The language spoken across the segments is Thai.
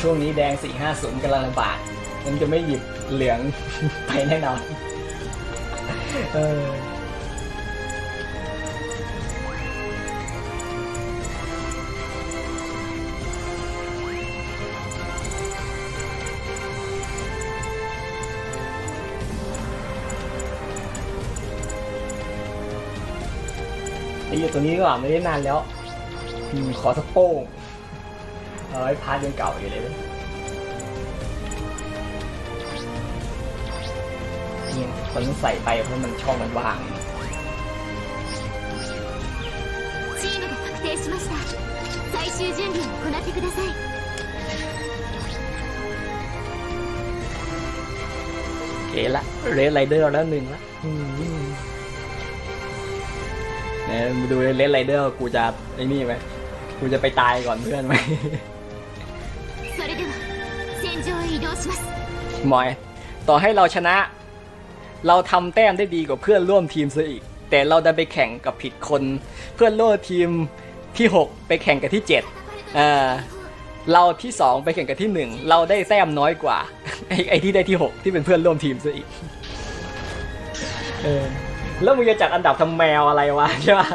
ช่วงนี้แดง 450กำลังระบาดมันจะไม่หยิบเหลืองไปแน่นอนเออไอ้อยู่ตัวนี้ก็ไม่ได้นานแล้ว ขอสักโป้ง เอาไว้พาร์ทยังเก่าอยู่เลยเนี่ยคนใส่ไปเพราะมันช่องมันว่าง チームが確定しました最終準備を行ってください เก๋ละเรดไรเดอร์แล้วหนึ่งละอืมเนี่ยมาดูเรดไรเดอร์กูจะไอ้นี่ไหมกูจะไปตายก่อนเพื่อนไหม มอย ต่อให้เราชนะ เราทำแต้มได้ดีกว่าเพื่อนร่วมทีมซะอีก แต่เราดันไปแข่งกับผิดคน เพื่อนร่วมทีมที่ 6 ไปแข่งกับที่7เออเราที่ 2 ไปแข่งกับที่ 1 เราได้แต้มน้อยกว่า ไอ้ไอที่ได้ที่ 6 ที่เป็นเพื่อนร่วมทีมซะอีกเออแล้วมึงจะจัดอันดับทำแมวอะไรวะใช่ปะ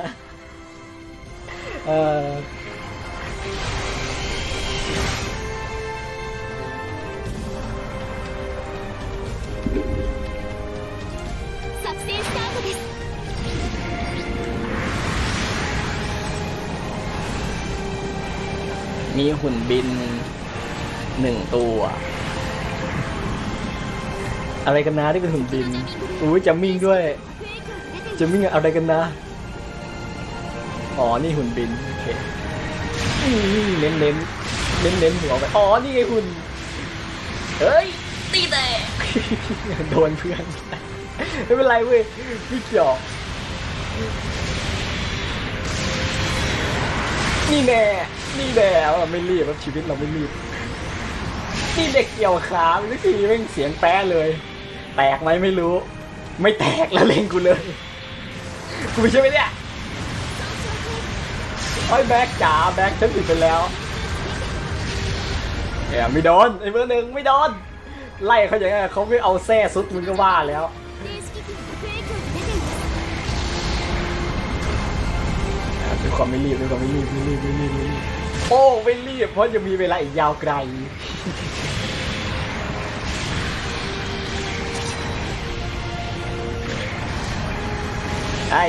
เออ มีหุ่นบินหนึ่งตัว อะไรกันนะที่เป็นหุ่นบินอุ้ยจัมมิ่งด้วยจัมมิ่งอะไรกันนะ อ๋อ นี่หุ่นบิน โอเคเน้นเน้นเน้นเน้นหัวไป อ๋อ นี่ไงหุ่น เฮ้ย ตีแตกโดนเพื่อน ไม่เป็นไรเว้ยพี่เกี่ยวนี่แน่ นี่แหละเราไม่รีบชีวิตเราไม่รีบนี่เด็กเกี่ยวขาเมื่อกี้เร่งเสียงแป้เลย แตกไหมไม่รู้ ไม่แตกแล้วเล่งกูเลยกูใช่ไหมเนี่ยไอยแบกจ๋าแบกฉันผิดไปแล้วแอบไม่โดนไอ้เบอร์หนึ่งไม่โดนไล่เขาอย่างเงี้ยเขาไม่เอาแซ่สุดมึงก็ว่าแล้วด้วยความไม่รีบด้วยความไม่รีบไม่รีบไม่รีบไม่รีบ อ้ไม่รีบเพราะยังมีเวลาอีกยาวไกล ไอ้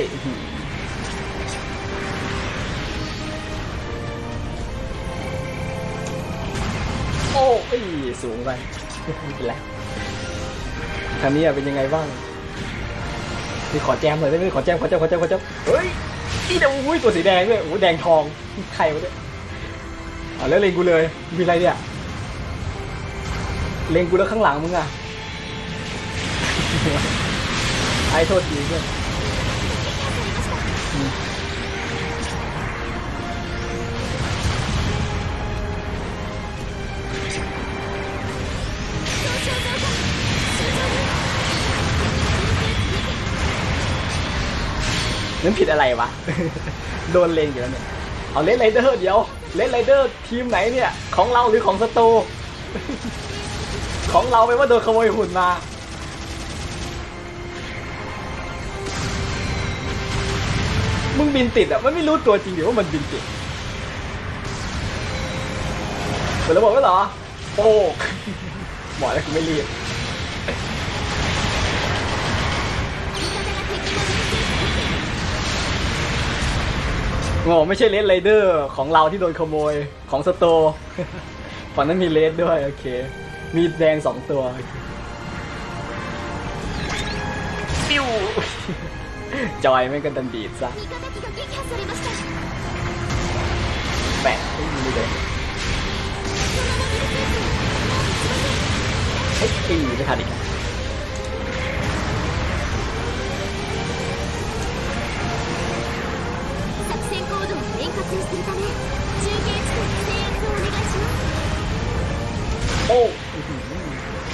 โอ้ยสูงไปไม่เป็นไรครั้งนี้เป็นยังไงบ้างนี่ขอแจมหน่อยได้ไหมขอแจมขอแจมขอแจมขอแจมเฮ้ยนี่เดี๋ยวอุ้ยตัวสีแดงด้วยโอ้แดงทองใครวะเนี่ย อะแล้วเลงกูเลย มีอะไรเนี่ย เลงกูแล้วข้างหลังมึงอะไอ้โทษทีเพื่อนอืมนั่นผิดอะไรวะ โดนเลงอยู่แล้วเนี่ย เอาเลนไรเดอร์เดี๋ยว เลนไรเดอร์ทีมไหนเนี่ย ของเราหรือของสตูของเราไปว่าโดนขโมยหุ่นมามึงบินติดอะ มันไม่รู้ตัวจริงเดี๋ยวว่ามันบินติดเปิดระบบไว้เหรอ โอ้บอแล้วกูไม่รีบ โง่ไม่ใช่เลดไรเดอร์ของเราที่โดนขโมยของสโตฝั่งนั้นมีเลดด้วย โอเค มีแดงสองตัวปิวจอยไม่กันดันดีดซะแปะไม่มีเลยเฮ้ยตีไม่ทันอีก โอ้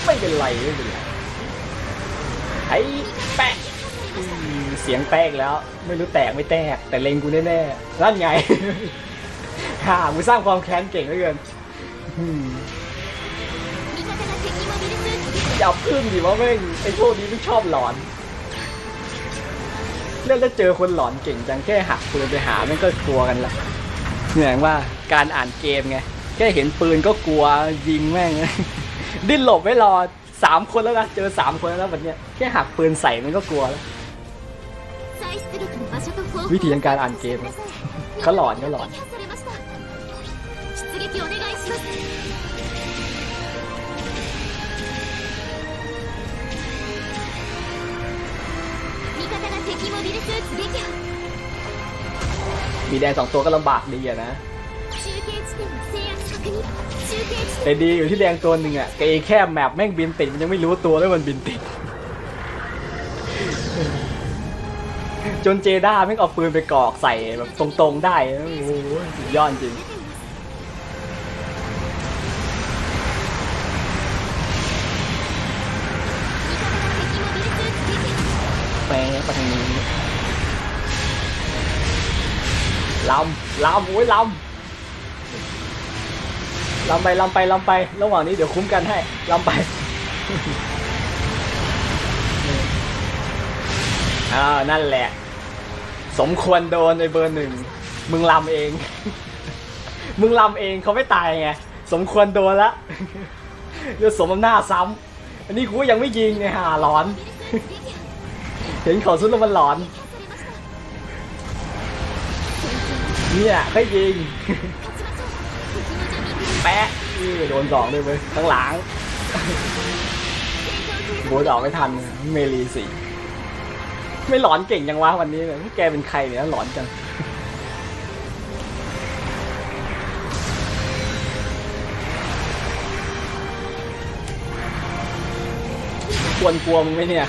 ไม่เป็นไรไม่เป็นไรไอ้แปะเสียงแตกแล้ว ไม่รู้แตกไม่แตก แต่เลงกูแน่ๆนั่นไงฮ่ะมึงสร้างความแค้นเก่งเหลือเกินอย่าพึ่งดิว่าม่งไอ้พวกนี้ไม่ชอบหลอน เล่นแล้วเจอคนหลอนเก่งจังแค่หักปืนไปหาม่นก็กลัวกันละเหนื่อยว่าการอ่านเกมไงแค่เห็นปืนก็กลัวยิงแม่งดิ้นหลบไม่รอสามคนแล้วนะเจอสามคนแล้ววันนี้แค่หักปืนใส่มันก็กลัวแล้ววิธีการอ่านเกมเขาหลอนก็หลอน มีแดงสองตัวก็ลำบากดีอะนะแต่ดีอยู่ที่แดงตัวหนึ่งอะเกแค่แมปแม่งบินติดมันยังไม่รู้ตัวด้วยมันบินติด จนเจด้าแม่งเอาปืนไปกอกใส่แบบตรงๆได้โอ้โหสุดยอดจริง มาทางนี้ลำลำโอ้ยลำลำไปลำไปลำไประหว่างนี้เดี๋ยวคุ้มกันให้ลำไปอ่านั่นแหละ สมควรโดนในเบอร์หนึ่งมึงลำเอง มึงลำเองเขาไม่ตายไงสมควรโดนละเรื่องสมอำนาจซ้ำอันนี้กูยังไม่ยิงเนี่ยห่ร้อน เห็นเขาซุดแล้วมันหลอน เนี่ยให้ยิง แปะอื้อโดนสองเลยเว้ยข้างหลังโบดออกไม่ทัน เมลีสีไม่หลอนเก่งยังวะวันนี้เนี่ยแกเป็นใครเนี่ยหลอนจังควรกลัวมึงไหมเนี่ย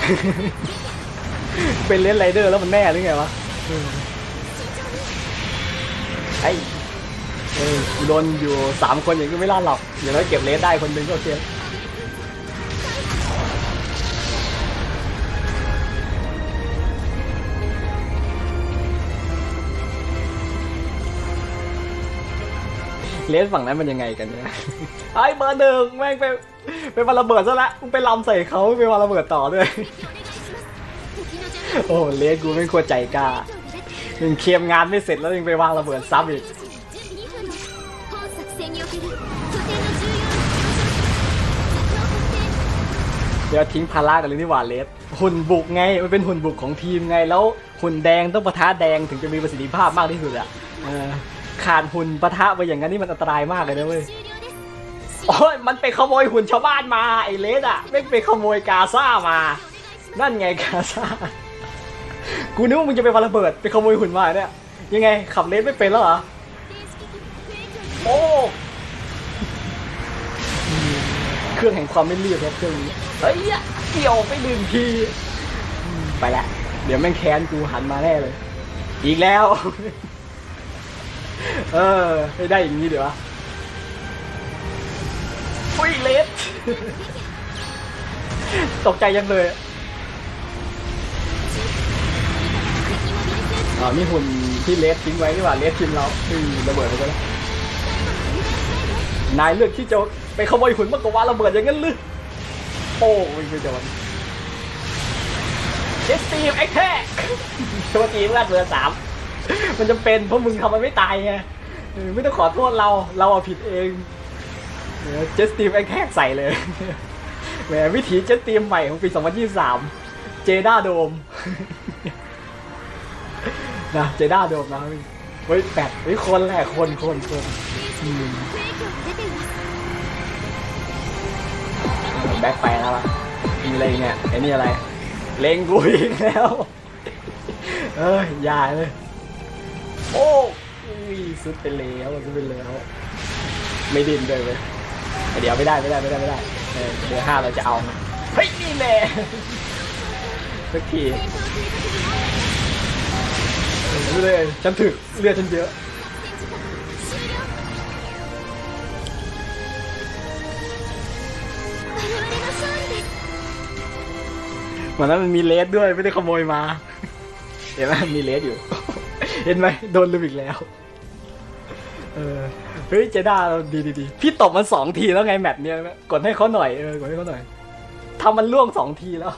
เป็นเลนไรเดอร์แล้วมันแน่หรือไงวะไอ้เอ้ยกูโดนอยู่สามคนอย่างนี้ไม่รอดหรอกอย่างน้อยเก็บเลสได้คนหนึ่งก็โอเคเลสฝั่งนั้นมันยังไงกันเนี่ยไอ้เบอร์หนึ่งแม่งไปไปวาระเบิดซะละมึงไปลำใส่เขาไปวาระเบิดต่อด้วย โอ้เลสกูไม่ควรใจกล้ายังเคลมงานไม่เสร็จแล้วยังไปวางระเบิดซ้ำอีกเดี๋ยวทิ้งพารากันเลนี่หว่าเลสหุ่นบุกไง มันเป็นหุ่นบุกของทีมไง แล้วหุ่นแดงต้องปะทะแดงถึงจะมีประสิทธิภาพมากที่สุดอะขาดหุ่นปะทะไปอย่างนั้นนี่มันอันตรายมากเลยนะเว้ยโอ้ยมันไปขโมยหุ่นชาวบ้านมาไอเลสอะไม่ไปขโมยกาซ่ามา นั่นไงกาซ่า กูนึกว่ามึงจะไปวาระเบิดไปขโมยหุ่นมาเนี่ย ยังไงขับเลสไม่เป็นแล้วเหรอ โอ้ เครื่องแห่งความไม่รีบครับเครื่องนี้เฮ้ยเกี่ยวไปหนึ่งที ไปละ เดี๋ยวแม่งแค้นกูหันมาแน่เลย อีกแล้ว เออไม่ได้อย่างนี้เดี๋ยวะอุ้ยเลสตกใจยังเลย อ่านี่หุ่นที่เลสทิ้งไว้นี่หว่าเลสทิ้งเราอืมระเบิดไปแล้วนายเลือกที่จะไปขโมยหุ่นมากกว่าระเบิดอย่างนั้นหรือโป้ไม่ไปโดนเจสตีมแอคแท็กโทษทีเพื่อนเบอร์สามมันจะเป็นเพราะมึงทำมันไม่ตายไงไม่ต้องขอโทษเราเราเอาผิดเองเจสตีมแอคแท็กใส่เลยแหมวิถีเจสตีมใหม่ของปี 2023 เจด้าโดม นะเจด้าโดมนะเฮ้ยแปดเฮ้ยคนแหละคนคนคนแบ็คไปแล้วมีอะไรเนี่ยไอ้นี่อะไร เล็งกูอีกแล้ว เอ้ยยายเลย โอ้ยสุดไปแล้วสุดไปแล้ว ไม่ดินเลยเลยเดี๋ยวไม่ได้ไม่ได้ไม่ได้ไม่ได้เดือยวห้าเราจะเอา เฮ้ยนี่แหละสักที ไปเลย ฉันถือเลือดฉันเยอะเหมืนนั้นมันมีเลสด้วยไม่ได้ขโมยมา เห็นไหมมีเลสอยู่ เห็นไหมโดนลืมอีกแล้ว เออเฮ้ยเจด้าาดีดีพี่ตบมันสองทีแล้วไงแมตช์เนี้ยกดให้เขาหน่อยเออกดให้เขาหน่อยทำมันล่วงสองทีแล้ว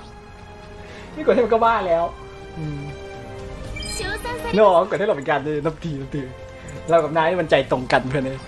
นี่กดให้มันก็บ้าแล้ว อืม โน่เอากดที่เราเป็นการเลยนับทีนับทีเรากับนายมันใจตรงกันเพื่อนเลย